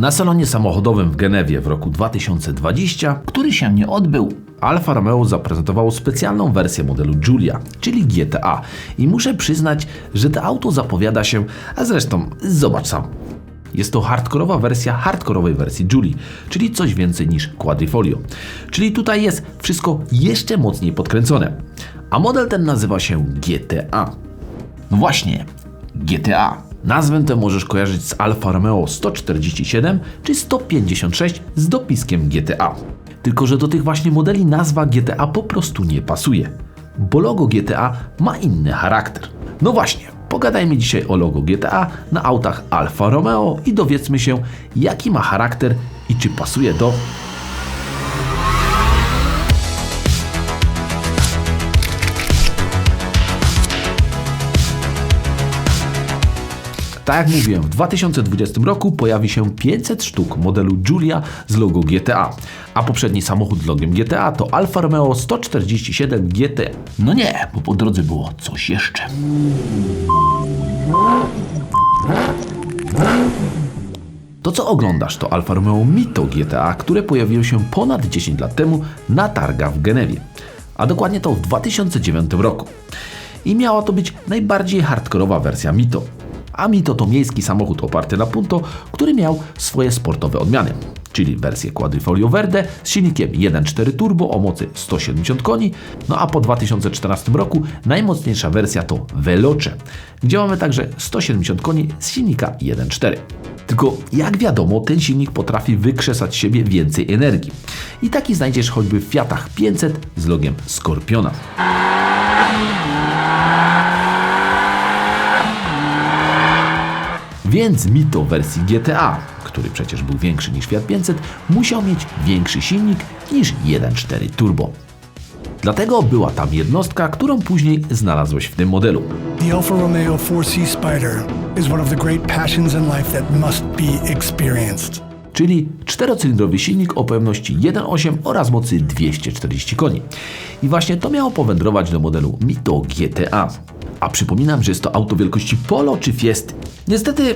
Na salonie samochodowym w Genewie w roku 2020, który się nie odbył, Alfa Romeo zaprezentowało specjalną wersję modelu Giulia, czyli GTA. I muszę przyznać, że to auto zapowiada się, a zresztą zobacz sam. Jest to hardkorowa wersja hardkorowej wersji Julie, czyli coś więcej niż Quadrifolio. Czyli tutaj jest wszystko jeszcze mocniej podkręcone. A model ten nazywa się GTA. No właśnie, GTA. Nazwę tę możesz kojarzyć z Alfa Romeo 147 czy 156 z dopiskiem GTA. Tylko, że do tych właśnie modeli nazwa GTA po prostu nie pasuje, bo logo GTA ma inny charakter. No właśnie, pogadajmy dzisiaj o logo GTA na autach Alfa Romeo i dowiedzmy się, jaki ma charakter i czy pasuje do Tak jak mówiłem, w 2020 roku pojawi się 500 sztuk modelu Giulia z logo GTA, a poprzedni samochód z logiem GTA to Alfa Romeo 147 GT. No nie, bo po drodze było coś jeszcze. To co oglądasz to Alfa Romeo Mito GTA, które pojawiło się ponad 10 lat temu na targach w Genewie, a dokładnie to w 2009 roku. I miała to być najbardziej hardkorowa wersja Mito. A Mito to miejski samochód oparty na Punto, który miał swoje sportowe odmiany, czyli wersję Quadrifoglio Verde z silnikiem 1.4 turbo o mocy 170 koni, no a po 2014 roku najmocniejsza wersja to Veloce, gdzie mamy także 170 koni z silnika 1.4. Tylko jak wiadomo, ten silnik potrafi wykrzesać z siebie więcej energii. I taki znajdziesz choćby w Fiatach 500 z logiem Skorpiona. Więc Mito w wersji GTA, który przecież był większy niż Fiat 500, musiał mieć większy silnik niż 1.4 turbo. Dlatego była tam jednostka, którą później znalazłeś w tym modelu. The Alfa Romeo 4C Spider is one of the great passions in life that must be experienced. czyli czterocylindrowy silnik o pojemności 1.8 oraz mocy 240 koni. I właśnie to miało powędrować do modelu Mito GTA. A przypominam, że jest to auto wielkości Polo czy Fiesty. Niestety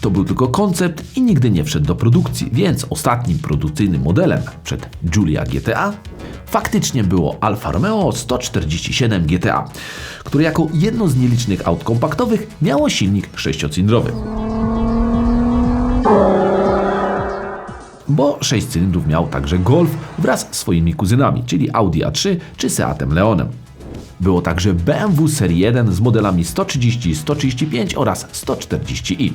to był tylko koncept i nigdy nie wszedł do produkcji, więc ostatnim produkcyjnym modelem przed Giulia GTA faktycznie było Alfa Romeo 147 GTA, które jako jedno z nielicznych aut kompaktowych miało silnik sześciocylindrowy. bo 6 cylindrów miał także Golf wraz z swoimi kuzynami, czyli Audi A3 czy Seatem Leonem. Było także BMW Serii 1 z modelami 130, 135 oraz 140i.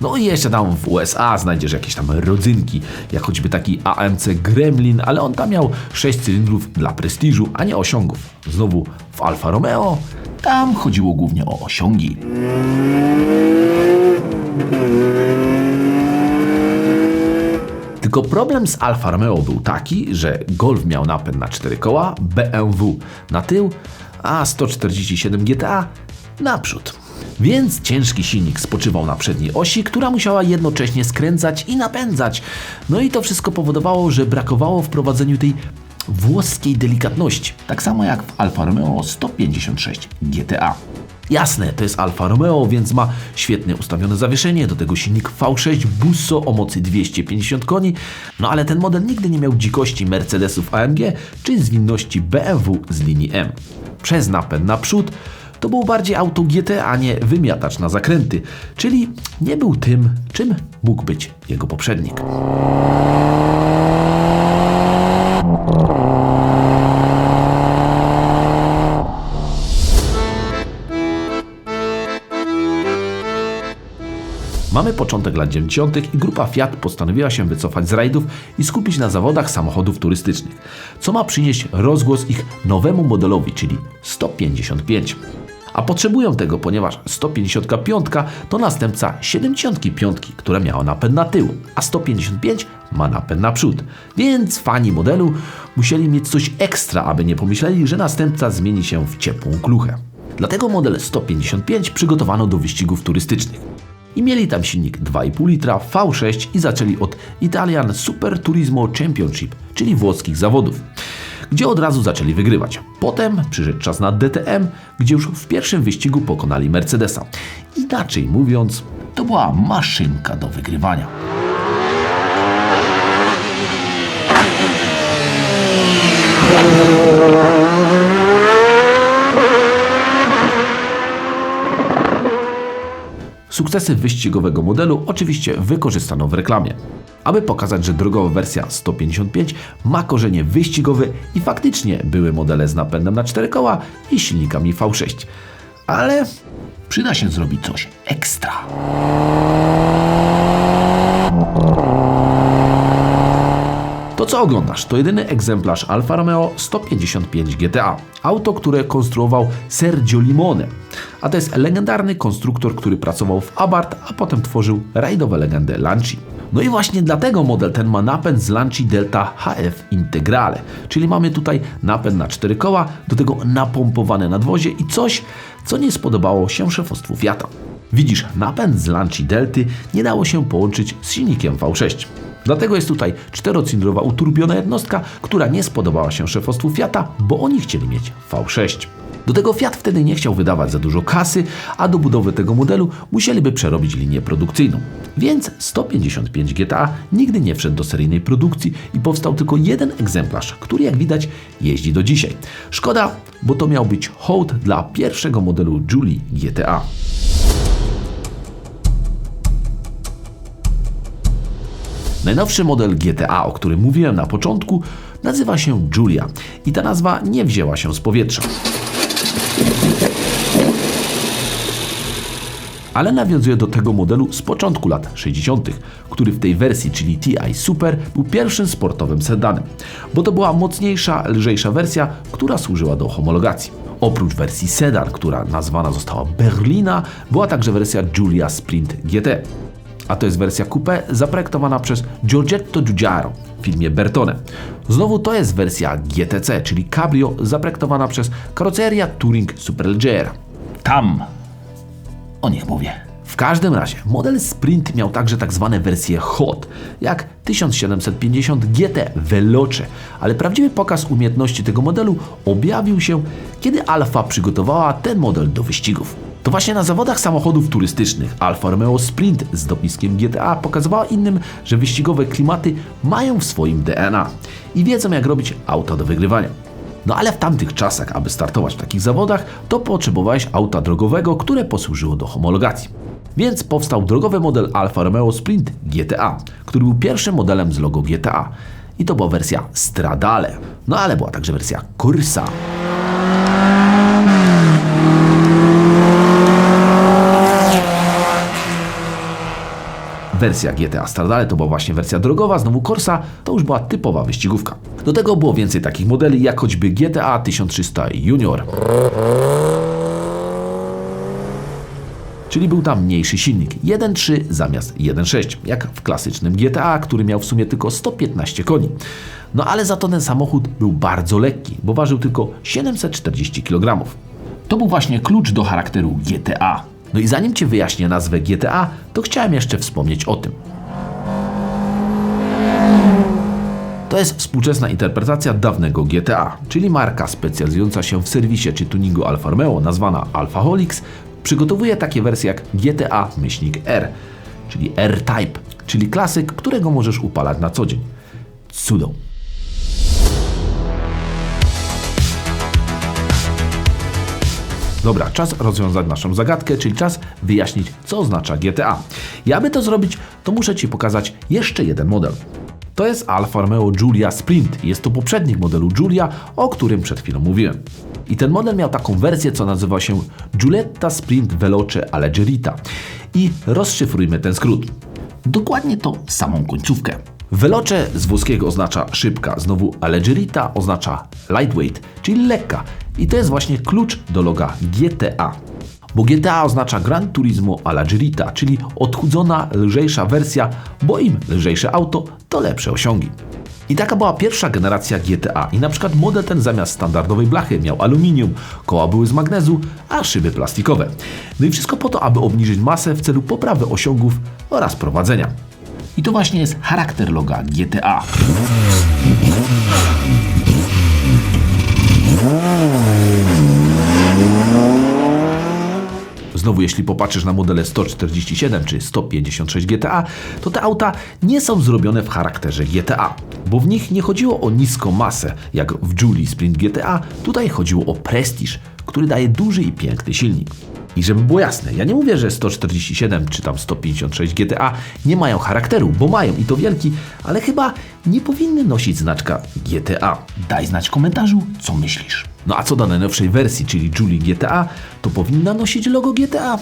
No i jeszcze tam w USA znajdziesz jakieś tam rodzynki, jak choćby taki AMC Gremlin, ale on tam miał 6 cylindrów dla prestiżu, a nie osiągów. Znowu w Alfa Romeo tam chodziło głównie o osiągi. Tylko problem z Alfa Romeo był taki, że Golf miał napęd na 4 koła, BMW na tył, a 147 GTA naprzód. Więc ciężki silnik spoczywał na przedniej osi, która musiała jednocześnie skręcać i napędzać. No i to wszystko powodowało, że brakowało w prowadzeniu tej włoskiej delikatności. Tak samo jak w Alfa Romeo 156 GTA. Jasne, to jest Alfa Romeo, więc ma świetnie ustawione zawieszenie, do tego silnik V6 Busso o mocy 250 koni, no ale ten model nigdy nie miał dzikości Mercedesów AMG czy zwinności BMW z linii M. Przez napęd naprzód to był bardziej auto GT, a nie wymiatacz na zakręty, czyli nie był tym, czym mógł być jego poprzednik. Mamy początek lat 90. i grupa Fiat postanowiła się wycofać z rajdów i skupić na zawodach samochodów turystycznych, co ma przynieść rozgłos ich nowemu modelowi, czyli 155. A potrzebują tego, ponieważ 155 to następca 75, która miała napęd na tył, a 155 ma napęd naprzód. Więc fani modelu musieli mieć coś ekstra, aby nie pomyśleli, że następca zmieni się w ciepłą kluchę. Dlatego model 155 przygotowano do wyścigów turystycznych i mieli tam silnik 2,5 litra V6 i zaczęli od Italian Super Turismo Championship, czyli włoskich zawodów, gdzie od razu zaczęli wygrywać. Potem przyszedł czas na DTM, gdzie już w pierwszym wyścigu pokonali Mercedesa. Inaczej mówiąc, to była maszynka do wygrywania. Sukcesy wyścigowego modelu oczywiście wykorzystano w reklamie, aby pokazać, że drogowa wersja 155 ma korzenie wyścigowe i faktycznie były modele z napędem na 4 koła i silnikami V6. Ale przyda się zrobić coś ekstra. To co oglądasz, to jedyny egzemplarz Alfa Romeo 155 GTA. Auto, które konstruował Sergio Limone. A to jest legendarny konstruktor, który pracował w Abarth, a potem tworzył rajdowe legendy Lanci. No i właśnie dlatego model ten ma napęd z Lanci Delta HF Integrale. Czyli mamy tutaj napęd na cztery koła, do tego napompowane nadwozie i coś, co nie spodobało się szefostwu Fiata. Widzisz, napęd z Lanci Delty nie dało się połączyć z silnikiem V6. Dlatego jest tutaj czterocylindrowa uturbiona jednostka, która nie spodobała się szefostwu Fiata, bo oni chcieli mieć V6. Do tego Fiat wtedy nie chciał wydawać za dużo kasy, a do budowy tego modelu musieliby przerobić linię produkcyjną. Więc 155 GTA nigdy nie wszedł do seryjnej produkcji i powstał tylko jeden egzemplarz, który jak widać jeździ do dzisiaj. Szkoda, bo to miał być hołd dla pierwszego modelu Julie GTA. Najnowszy model GTA, o którym mówiłem na początku, nazywa się Julia i ta nazwa nie wzięła się z powietrza. Ale nawiązuje do tego modelu z początku lat 60., który w tej wersji, czyli TI Super, był pierwszym sportowym sedanem, bo to była mocniejsza, lżejsza wersja, która służyła do homologacji. Oprócz wersji sedan, która nazwana została Berlina, była także wersja Giulia Sprint GT a to jest wersja coupé zaprojektowana przez Giorgetto Giugiaro w filmie Bertone. Znowu to jest wersja GTC, czyli cabrio zaprojektowana przez karoceria Touring Superleggera. Tam o nich mówię. W każdym razie model Sprint miał także tak zwane wersje hot, jak 1750 GT Veloce, ale prawdziwy pokaz umiejętności tego modelu objawił się, kiedy Alfa przygotowała ten model do wyścigów. To właśnie na zawodach samochodów turystycznych Alfa Romeo Sprint z dopiskiem GTA pokazywała innym, że wyścigowe klimaty mają w swoim DNA i wiedzą jak robić auta do wygrywania. No ale w tamtych czasach, aby startować w takich zawodach, to potrzebowałeś auta drogowego, które posłużyło do homologacji. Więc powstał drogowy model Alfa Romeo Sprint GTA, który był pierwszym modelem z logo GTA. I to była wersja Stradale. No ale była także wersja Corsa. Wersja GTA Stradale to była właśnie wersja drogowa, znowu Corsa to już była typowa wyścigówka. Do tego było więcej takich modeli, jak choćby GTA 1300 Junior. Czyli był tam mniejszy silnik 1.3 zamiast 1.6, jak w klasycznym GTA, który miał w sumie tylko 115 koni. No ale za to ten samochód był bardzo lekki, bo ważył tylko 740 kg. To był właśnie klucz do charakteru GTA. No i zanim Ci wyjaśnię nazwę GTA, to chciałem jeszcze wspomnieć o tym. To jest współczesna interpretacja dawnego GTA, czyli marka specjalizująca się w serwisie czy tuningu Alfa Romeo, nazwana Alfaholics, przygotowuje takie wersje jak GTA myślnik R, czyli R-Type, czyli klasyk, którego możesz upalać na co dzień. Cudo. Dobra, czas rozwiązać naszą zagadkę, czyli czas wyjaśnić, co oznacza GTA. I aby to zrobić, to muszę Ci pokazać jeszcze jeden model. To jest Alfa Romeo Giulia Sprint. Jest to poprzednik modelu Giulia, o którym przed chwilą mówiłem. I ten model miał taką wersję, co nazywa się Giulietta Sprint Veloce Alleggerita. I rozszyfrujmy ten skrót. Dokładnie to samą końcówkę. Veloce z włoskiego oznacza szybka, znowu Alleggerita oznacza lightweight, czyli lekka. I to jest właśnie klucz do loga GTA. Bo GTA oznacza Gran Turismo Alleggerita, czyli odchudzona, lżejsza wersja, bo im lżejsze auto, to lepsze osiągi. I taka była pierwsza generacja GTA. I na przykład model ten zamiast standardowej blachy miał aluminium, koła były z magnezu, a szyby plastikowe. No i wszystko po to, aby obniżyć masę w celu poprawy osiągów oraz prowadzenia. I to właśnie jest charakter loga GTA. Znowu, jeśli popatrzysz na modele 147 czy 156 GTA, to te auta nie są zrobione w charakterze GTA, bo w nich nie chodziło o niską masę, jak w Julie Sprint GTA, tutaj chodziło o prestiż, który daje duży i piękny silnik. I żeby było jasne, ja nie mówię, że 147 czy tam 156 GTA nie mają charakteru, bo mają i to wielki, ale chyba nie powinny nosić znaczka GTA. Daj znać w komentarzu, co myślisz. No a co do najnowszej wersji, czyli Julie GTA, to powinna nosić logo GTA.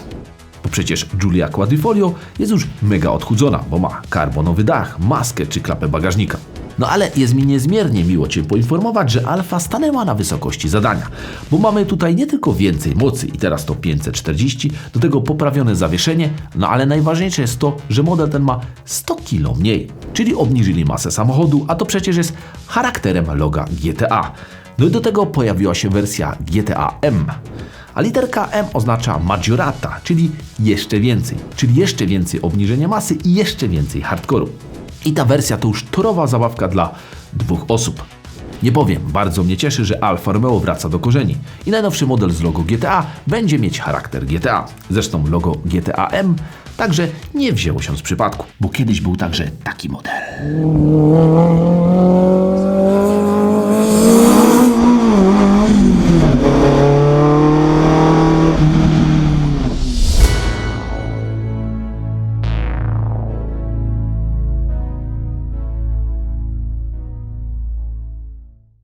Bo przecież Julia Quadrifoglio jest już mega odchudzona, bo ma karbonowy dach, maskę czy klapę bagażnika. No ale jest mi niezmiernie miło Cię poinformować, że Alfa stanęła na wysokości zadania, bo mamy tutaj nie tylko więcej mocy i teraz to 540, do tego poprawione zawieszenie, no ale najważniejsze jest to, że model ten ma 100 kg mniej, czyli obniżyli masę samochodu, a to przecież jest charakterem loga GTA. No i do tego pojawiła się wersja GTA M. A literka M oznacza maggiorata, czyli jeszcze więcej, czyli jeszcze więcej obniżenia masy i jeszcze więcej hardcore'u. I ta wersja to już torowa zabawka dla dwóch osób. Nie powiem, bardzo mnie cieszy, że Alfa Romeo wraca do korzeni i najnowszy model z logo GTA będzie mieć charakter GTA. Zresztą logo GTA M także nie wzięło się z przypadku, bo kiedyś był także taki model.